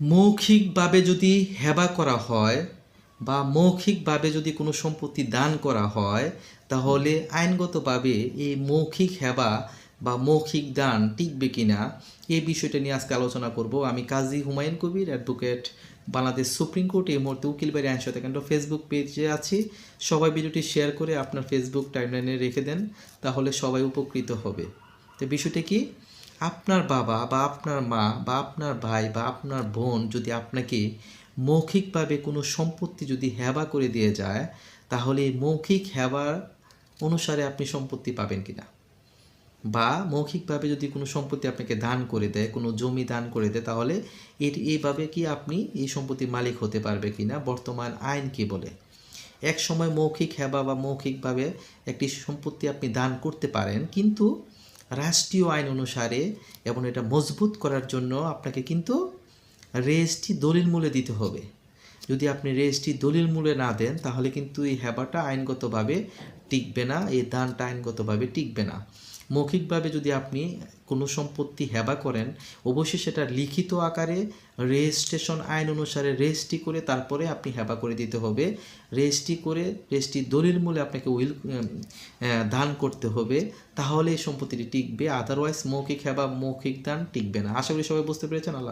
মৌখিকভাবে যদি হেবা করা হয় বা মৌখিকভাবে যদি কোনো সম্পত্তি দান করা হয়, তাহলে আইনগতভাবে এই মৌখিক হেবা বা মৌখিক দান টিকবে কিনা, এই বিষয়টা নিয়ে আজকে আলোচনা করব। আমি Kazi Humayun Kabir advocate, Bangladesh supreme court এই মুহূর্তে উকিল বাড়ি আইন শতাকাণ্ড ফেসবুক পেজে আছি। সবাই ভিডিওটি শেয়ার করে আপনার ফেসবুক টাইমলাইনে রেখে দেন, তাহলে সবাই উপকৃত হবে। তো বিষয়টা কি? আপনার বাবা বা আপনার মা বা আপনার ভাই বা আপনার বোন যদি আপনাকে মৌখিকভাবে কোনো সম্পত্তি যদি হেবা করে দিয়ে যায়, তাহলে মৌখিক হেবার অনুসারে আপনি সম্পত্তি পাবেন কিনা? বা মৌখিকভাবে যদি কোনো সম্পত্তি আপনাকে দান করে দেয়, কোনো জমি দান করে দেয়, তাহলে এর এইভাবে কি আপনি এই সম্পত্তির মালিক হতে পারবে কিনা? বর্তমান আইন কি বলে? এক সময় মৌখিক হেবা বা মৌখিকভাবে একটি সম্পত্তি আপনি দান করতে পারেন, কিন্তু রাষ্ট্রীয় আইন অনুসারে এবং এটা মজবুত করার জন্য আপনাকে কিন্তু রেজিস্ট্রি দলিল মূলে দিতে হবে। যদি আপনি রেজিস্ট্রি দলিল মূলে না দেন, তাহলে কিন্তু এই হেবাটা আইনগতভাবে টিকবে না, এই দানটা আইনগতভাবে টিকবে না। মৌখিকভাবে যদি আপনি কোনো সম্পত্তি হেবা করেন, অবশ্যই সেটা লিখিত আকারে রেজিস্ট্রেশন আইন অনুসারে রেজিস্ট্রি করে তারপরে আপনি হেবা করে দিতে হবে। রেজিস্ট্রি করে রেজিস্ট্রি দলিল মূলে আপনাকে উইল দান করতে হবে। তাহলে এই সম্পত্তিটি টিকবে আদারওয়াইজ মৌখিক হেবা, মৌখিক দান টিকবে না। আশা করি সবাই বুঝতে পেরেছেন? আল্লাহ